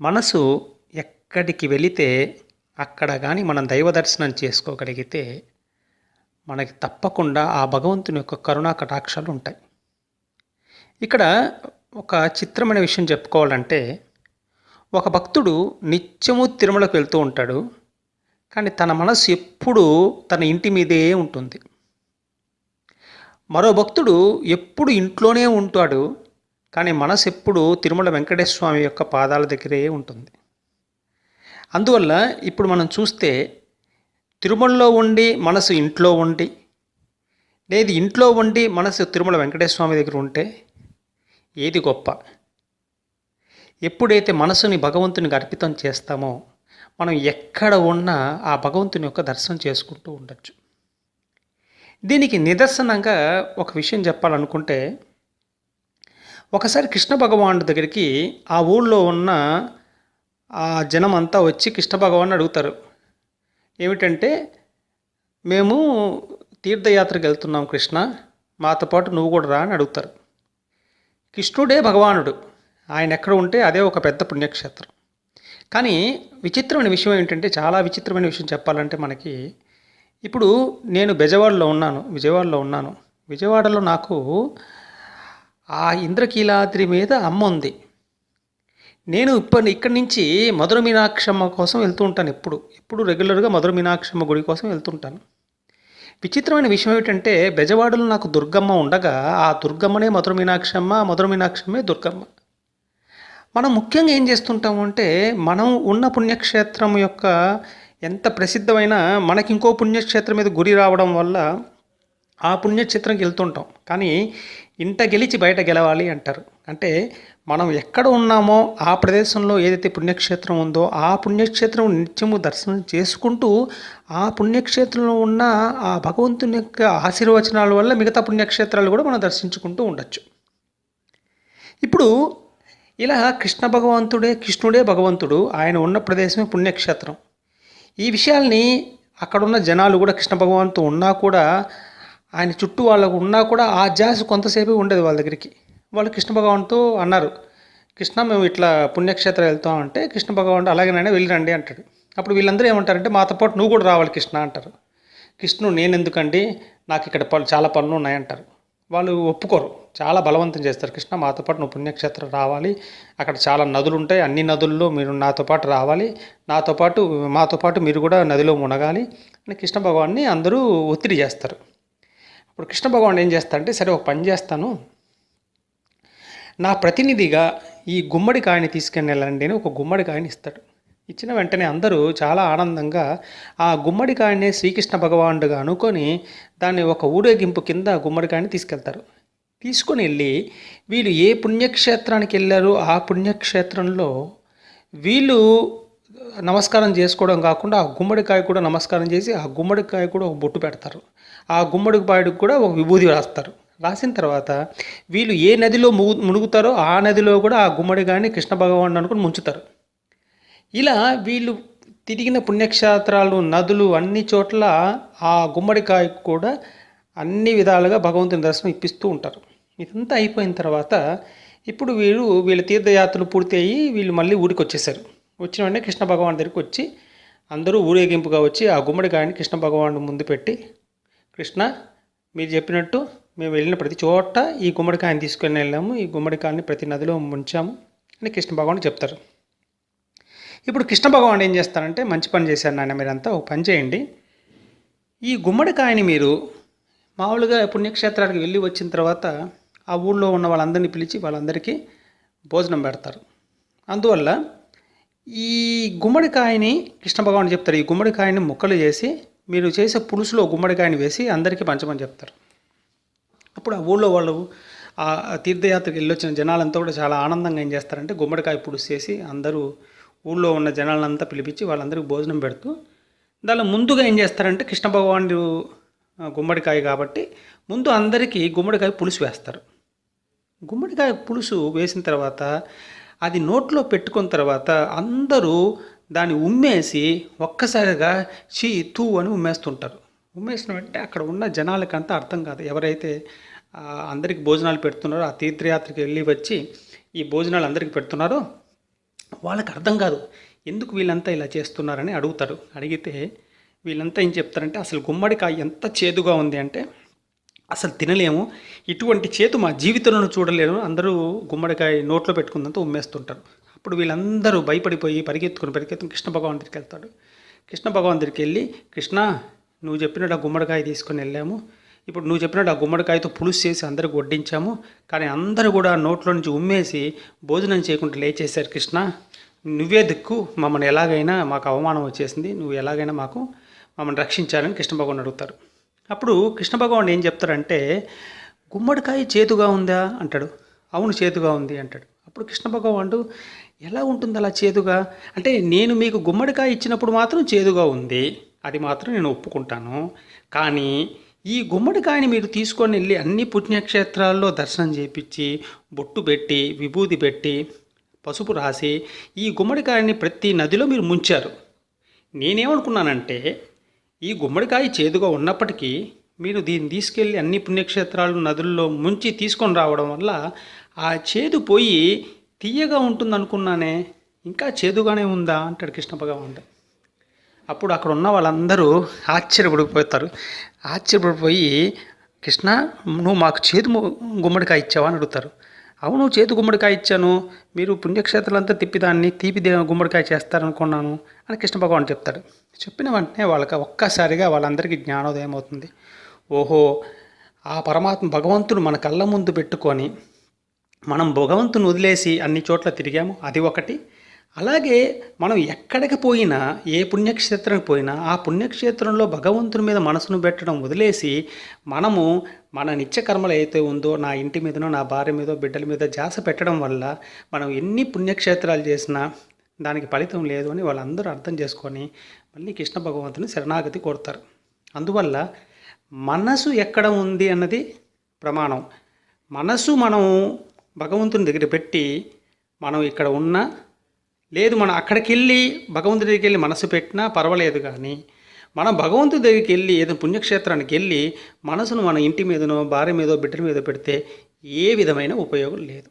మనసు ఎక్కడికి వెళితే అక్కడ కానీ మనం దైవ దర్శనం చేసుకోగలిగితే మనకి తప్పకుండా ఆ భగవంతుని యొక్క కరుణా కటాక్షాలు ఉంటాయి. ఇక్కడ ఒక చిత్రమైన విషయం చెప్పుకోవాలంటే ఒక భక్తుడు నిత్యము తిరుమలకు వెళ్తూ ఉంటాడు. కానీ తన మనసు ఎప్పుడూ తన ఇంటి మీదే ఉంటుంది. మరో భక్తుడు ఎప్పుడు ఇంట్లోనే ఉంటాడు. కానీ మనసు ఎప్పుడు తిరుమల వెంకటేశ్వర స్వామి యొక్క పాదాల దగ్గరే ఉంటుంది. అందువల్ల ఇప్పుడు మనం చూస్తే తిరుమలలో ఉండి మనసు ఇంట్లో ఉండి లేదు ఇంట్లో ఉండి మనసు తిరుమల వెంకటేశ్వర స్వామి దగ్గర ఉంటే ఏది గొప్ప? ఎప్పుడైతే మనసుని భగవంతునికి అర్పితం చేస్తామో మనం ఎక్కడ ఉన్నా ఆ భగవంతుని యొక్క దర్శనం చేసుకుంటూ ఉండొచ్చు. దీనికి నిదర్శనంగా ఒక విషయం చెప్పాలనుకుంటే ఒకసారి కృష్ణ భగవానుడి దగ్గరికి ఆ ఊళ్ళో ఉన్న ఆ జనం అంతా వచ్చి కృష్ణ భగవాన్ అడుగుతారు. ఏమిటంటే మేము తీర్థయాత్రకు వెళ్తున్నాం కృష్ణ మాతో పాటు నువ్వు కూడా రా అని అడుగుతారు. కృష్ణుడే భగవానుడు. ఆయన ఎక్కడ ఉంటే అదే ఒక పెద్ద పుణ్యక్షేత్రం. కానీ విచిత్రమైన విషయం ఏంటంటే చాలా విచిత్రమైన విషయం చెప్పాలంటే మనకి ఇప్పుడు నేను బెజవాడలో ఉన్నాను విజయవాడలో ఉన్నాను. విజయవాడలో నాకు ఆ ఇంద్రకీలాద్రి మీద అమ్మ ఉంది. నేను ఇప్పటి ఇక్కడి నుంచి మధుర మీనాక్షమ్మ కోసం వెళ్తూ ఉంటాను ఎప్పుడు. ఎప్పుడు రెగ్యులర్గా మధుర మీనాక్షమ్మ గుడి కోసం వెళ్తుంటాను విచిత్రమైన విషయం ఏమిటంటే బెజవాడలో నాకు దుర్గమ్మ ఉండగా ఆ దుర్గమ్మనే మధుర మీనాక్షమ్మ మధుర మీనాక్షమ్మే దుర్గమ్మ. మనం ముఖ్యంగా ఏం చేస్తుంటాము అంటే మనం ఉన్న పుణ్యక్షేత్రం యొక్క ఎంత ప్రసిద్ధమైన మనకి ఇంకో పుణ్యక్షేత్రం మీద గురి రావడం వల్ల ఆ పుణ్యక్షేత్రంకి వెళ్తుంటాం కానీ ఇంట గెలిచి బయట గెలవాలి అంటారు. అంటే మనం ఎక్కడ ఉన్నామో ఆ ప్రదేశంలో ఏదైతే పుణ్యక్షేత్రం ఉందో ఆ పుణ్యక్షేత్రం నిత్యము దర్శనం చేసుకుంటూ ఆ పుణ్యక్షేత్రంలో ఉన్న ఆ భగవంతుని యొక్క ఆశీర్వచనాల వల్ల మిగతా పుణ్యక్షేత్రాలు కూడా మనం దర్శించుకుంటూ ఉండొచ్చు. ఇప్పుడు ఇలా కృష్ణ భగవంతుడే కృష్ణుడే భగవంతుడు ఆయన ఉన్న ప్రదేశమే పుణ్యక్షేత్రం. ఈ విషయాల్ని అక్కడున్న జనాలు కూడా కృష్ణ భగవంతు ఉన్నా కూడా ఆయన చుట్టూ వాళ్ళకు ఉన్నా కూడా ఆ జాస్ కొంతసేపు ఉండేది వాళ్ళ దగ్గరికి. వాళ్ళు కృష్ణ భగవాన్తో అన్నారు కృష్ణ మేము ఇట్లా పుణ్యక్షేత్రం వెళ్తాం అంటే కృష్ణ భగవాన్ అలాగేనైనా వెళ్ళిరండి అంటాడు. అప్పుడు వీళ్ళందరూ ఏమంటారంటే మాతో పాటు నువ్వు కూడా రావాలి కృష్ణ అంటారు. కృష్ణుడు నేను ఎందుకండి నాకు ఇక్కడ పలు చాలా పనులు ఉన్నాయంటారు వాళ్ళు ఒప్పుకోరు. చాలా బలవంతం చేస్తారు. కృష్ణ మాతో పాటు నువ్వు పుణ్యక్షేత్రం రావాలి. అక్కడ చాలా నదులు ఉంటాయి. అన్ని నదుల్లో మీరు నాతో పాటు రావాలి. నాతో పాటు మాతో పాటు మీరు కూడా నదిలో మునగాలి అని కృష్ణ భగవాన్ని అందరూ ఒత్తిడి చేస్తారు. ఇప్పుడు కృష్ణ భగవాన్ ఏం చేస్తారంటే సరే ఒక పని చేస్తాను. నా ప్రతినిధిగా ఈ గుమ్మడికాయని తీసుకుని వెళ్ళండి అని ఒక గుమ్మడికాయని ఇస్తాడు. ఇచ్చిన వెంటనే అందరూ చాలా ఆనందంగా ఆ గుమ్మడికాయని శ్రీకృష్ణ భగవానుడుగా అనుకొని దాన్ని ఒక ఊరేగింపు కింద గుమ్మడికాయని తీసుకెళ్తారు. తీసుకొని వెళ్ళి వీళ్ళు ఏ పుణ్యక్షేత్రానికి వెళ్ళారో? ఆ పుణ్యక్షేత్రంలో వీళ్ళు నమస్కారం చేసుకోవడం కాకుండా ఆ గుమ్మడికాయ కూడా నమస్కారం చేసి ఆ గుమ్మడికాయ కూడా ఒక బొట్టు పెడతారు. ఆ గుమ్మడికాయకు కూడా ఒక విభూది రాస్తారు. రాసిన తర్వాత వీళ్ళు ఏ నదిలో ముగు మునుగుతారో ఆ నదిలో కూడా ఆ గుమ్మడికాయని కృష్ణ భగవాన్ అనుకుని ముంచుతారు. ఇలా వీళ్ళు తిరిగిన పుణ్యక్షేత్రాలు నదులు అన్ని చోట్ల ఆ గుమ్మడికాయకు కూడా అన్ని విధాలుగా భగవంతుని దర్శనం ఇప్పిస్తూ ఉంటారు. ఇదంతా అయిపోయిన తర్వాత ఇప్పుడు వీళ్ళు వీళ్ళ తీర్థయాత్రలు పూర్తి వీళ్ళు మళ్ళీ ఊరికి వచ్చేసారు వచ్చిన వెంటనే కృష్ణ భగవాన్ దగ్గరికి వచ్చి అందరూ ఊరేగింపుగా వచ్చి ఆ గుమ్మడికాయని కృష్ణ భగవాను ముందు పెట్టి కృష్ణ మీరు చెప్పినట్టు మేము వెళ్ళిన ప్రతి చోట ఈ గుమ్మడికాయని తీసుకుని వెళ్ళాము ఈ గుమ్మడికాయని ప్రతి నదిలో ముంచాము అని కృష్ణ భగవాన్ చెప్తారు. ఇప్పుడు కృష్ణ భగవాన్ ఏం చేస్తారంటే మంచి పని చేశారు నాయన మీరంతా ఒక పని చేయండి. ఈ గుమ్మడికాయని మీరు మామూలుగా పుణ్యక్షేత్రానికి వెళ్ళి వచ్చిన తర్వాత ఆ ఊళ్ళో ఉన్న వాళ్ళందరినీ పిలిచి వాళ్ళందరికీ భోజనం పెడతారు. అందువల్ల ఈ గుమ్మడికాయని కృష్ణ భగవాన్ చెప్తారు. ఈ గుమ్మడికాయని ముక్కలు చేసి మీరు చేసే పులుసులో గుమ్మడికాయని వేసి అందరికీ పంచమని చెప్తారు. అప్పుడు ఆ ఊళ్ళో వాళ్ళు ఆ తీర్థయాత్రకి వెళ్ళొచ్చిన జనాలంతా కూడా చాలా ఆనందంగా ఏం చేస్తారంటే గుమ్మడికాయ పులుసు చేసి అందరూ ఊళ్ళో ఉన్న జనాలంతా పిలిపించి వాళ్ళందరికీ భోజనం పెడుతూ దానిలో ముందుగా ఏం చేస్తారంటే కృష్ణ భగవానుడు గుమ్మడికాయ కాబట్టి ముందు అందరికీ గుమ్మడికాయ పులుసు వేస్తారు. గుమ్మడికాయ పులుసు వేసిన తర్వాత అది నోట్లో పెట్టుకున్న తర్వాత అందరూ దాన్ని ఉమ్మేసి ఒక్కసారిగా చీ తూ అని ఉమ్మేస్తుంటారు. ఉమ్మేసిన వెంటనే అక్కడ ఉన్న జనాలకంతా అర్థం కాదు. ఎవరైతే అందరికి భోజనాలు పెడుతున్నారో ఆ తీర్థయాత్రకి వెళ్ళి వచ్చి ఈ భోజనాలు అందరికి పెడుతున్నారో వాళ్ళకి అర్థం కాదు. ఎందుకు వీళ్ళంతా ఇలా చేస్తున్నారని అడుగుతారు. అడిగితే వీళ్ళంతా ఏం చెప్తారంటే అసలు గుమ్మడికాయ ఎంత చేదుగా ఉంది అంటే అసలు తినలేము. ఇటువంటి చేతు మా జీవితంలో చూడలేము అందరూ గుమ్మడికాయ నోట్లో పెట్టుకుందంతా ఉమ్మేస్తుంటారు. అప్పుడు వీళ్ళందరూ భయపడిపోయి పరిగెత్తుకుని పరిగెత్తుకుని కృష్ణ భగవాన్ దగ్గరికి వెళ్తాడు. కృష్ణ భగవాన్ దగ్గరికి వెళ్ళి కృష్ణ నువ్వు చెప్పినట్టు ఆ గుమ్మడికాయ తీసుకొని వెళ్ళాము. ఇప్పుడు నువ్వు చెప్పినట్టు ఆ గుమ్మడికాయతో పులుసు చేసి అందరికి వడ్డించాము. కానీ అందరూ కూడా నోట్లో నుంచి ఉమ్మేసి భోజనం చేయకుండా లేచేశారు కృష్ణ. నువ్వే దిక్కు. మమ్మల్ని ఎలాగైనా మాకు అవమానం వచ్చేసింది. నువ్వు ఎలాగైనా మాకు మమ్మల్ని రక్షించాలని కృష్ణ భగవాన్ అడుగుతారు. అప్పుడు కృష్ణ భగవాన్ ఏం చెప్తారంటే గుమ్మడికాయ చేతుగా ఉందా? అంటాడు. అవును చేతుగా ఉంది అంటాడు. అప్పుడు కృష్ణ భగవానుడు ఎలా ఉంటుంది అలా చేదుగా? అంటే నేను మీకు గుమ్మడికాయ ఇచ్చినప్పుడు మాత్రం చేదుగా ఉంది. అది మాత్రం నేను ఒప్పుకుంటాను. కానీ ఈ గుమ్మడికాయని మీరు తీసుకొని వెళ్ళి అన్ని పుణ్యక్షేత్రాల్లో దర్శనం చేపించి బొట్టు పెట్టి విభూది పెట్టి పసుపు రాసి ఈ గుమ్మడికాయని ప్రతి నదిలో మీరు ముంచారు. నేనేమనుకున్నానంటే ఈ గుమ్మడికాయ చేదుగా ఉన్నప్పటికీ మీరు దీన్ని తీసుకెళ్ళి అన్ని పుణ్యక్షేత్రాలు నదుల్లో ముంచి తీసుకొని రావడం వల్ల ఆ చేదు పోయి తీయగా ఉంటుంది అనుకున్నానే ఇంకా చేదుగానే ఉందా? అంటాడు కృష్ణ భగవానుడు. అప్పుడు అక్కడ ఉన్న వాళ్ళందరూ ఆశ్చర్యపడిపోతారు. ఆశ్చర్యపడిపోయి కృష్ణ నువ్వు మాకు చేదు గుమ్మడికాయ ఇచ్చావా? అని అడుగుతారు. అవును చేతి గుమ్మడికాయ ఇచ్చాను. మీరు పుణ్యక్షేత్రాలంతా తిప్పి దాన్ని తీపి గుమ్మడికాయ చేస్తారనుకున్నాను అని కృష్ణ భగవాన్ చెప్తాడు. చెప్పిన వెంటనే వాళ్ళకి ఒక్కసారిగా వాళ్ళందరికీ జ్ఞానోదయం అవుతుంది. ఓహో ఆ పరమాత్మ భగవంతుడు మన కళ్ళ ముందు పెట్టుకొని మనం భగవంతుని వదిలేసి అన్ని చోట్ల తిరిగాము? అది ఒకటి. అలాగే మనం ఎక్కడికి పోయినా ఏ పుణ్యక్షేత్రానికి పోయినా ఆ పుణ్యక్షేత్రంలో భగవంతుని మీద మనసును పెట్టడం వదిలేసి మనము మన నిత్య కర్మలు అయితే ఉందో నా ఇంటి మీదనో నా భార్య మీదో బిడ్డల మీద జాస పెట్టడం వల్ల మనం ఎన్ని పుణ్యక్షేత్రాలు చేసినా దానికి ఫలితం లేదు అని వాళ్ళందరూ అర్థం చేసుకొని మళ్ళీ కృష్ణ భగవంతుని శరణాగతి కోరుతారు. అందువల్ల మనసు ఎక్కడ ఉంది అన్నది ప్రమాణం. మనసు మనం భగవంతుని దగ్గర పెట్టి మనం ఇక్కడ ఉన్నా లేదు మనం అక్కడికి వెళ్ళి భగవంతుడి దగ్గరికి వెళ్ళి మనసు పెట్టినా పర్వాలేదు కానీ మనం భగవంతుడి దగ్గరికి వెళ్ళి ఏదైనా పుణ్యక్షేత్రానికి వెళ్ళి మనసును మన ఇంటి మీదనో భార్య మీదో బిడ్డల మీద పెడితే ఏ విధమైన ఉపయోగం లేదు.